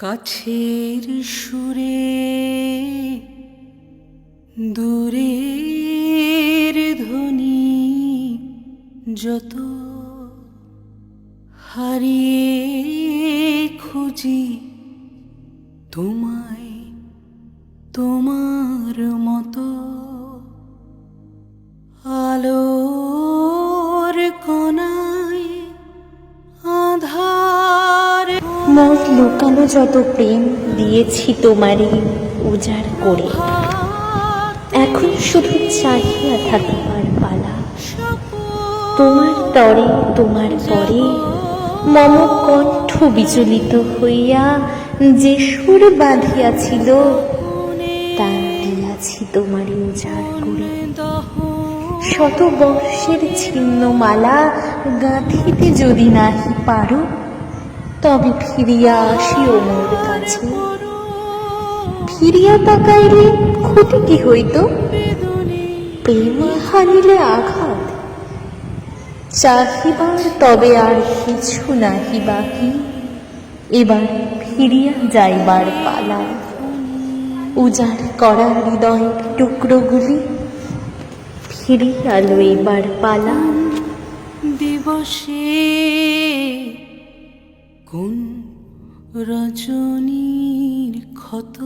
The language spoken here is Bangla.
কাছের সুরে দূরের ধ্বনি যত হারিয়ে খুঁজি তোমায়। মোর লুকানো যত প্রেম দিয়েছি তোমারই উজাড় করে। এখন শুধু চাহিয়া থাকিবার পালা। তোমার তরে, তোমার পরে মম কণ্ঠ বিচলিত হইয়া যে সুর বাঁধিয়াছিল, তা দিয়াছি তোমারই উজাড় করে। শত বর্ষের ছিন্ন মালা গাঁথিতে যদি নাহি পারো তবে ফিরিয়া আসিও মোর কাছে। ফিরিয়া তাকাইলে ক্ষতি কি হইত? প্রেমে হারিলে আঘাত? চাহিবার তবে আর কিছু নাহি বাকি। এবার ফিরিয়া যাইবার পালা। উজাড় করা হৃদয়ের টুকরোগুলি। ফিরিয়া লইবার পালা। দিবসে কোন রজনীর ক্ষত?